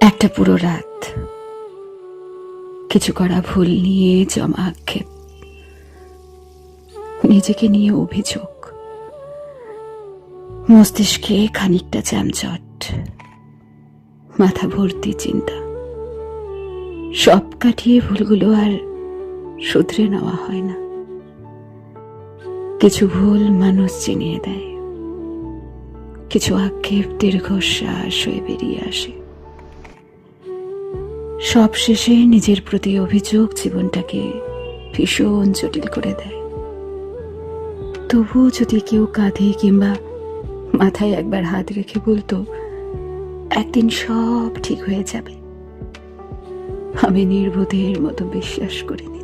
একটা পুরো রাত। কিছু করা ভুল নিয়ে জমা আক্ষেপ। নিজেকে নিয়ে অভিযোগ। মস্তিষ্কে খানিকটা চ্যামচট। মাথা ভর্তি চিন্তা। সব কাটিয়ে ভুলগুলো আর শুধরে নেওয়া হয় না। কিছু ভুল মানুষ চিনিয়ে দেয়। কিছু আক্ষেপ দীর্ঘশ্বাস হয়ে বেরিয়ে আসে। সব শেষে নিজের প্রতি অভিযোগ জীবনটাকে ভীষণ জটিল করে দেয়। তবুও যদি কেউ কাঁধে কিংবা মাথায় একবার হাত রেখে বলতো, একদিন সব ঠিক হয়ে যাবে। আমি নির্বোধের মতো বিশ্বাস করিনি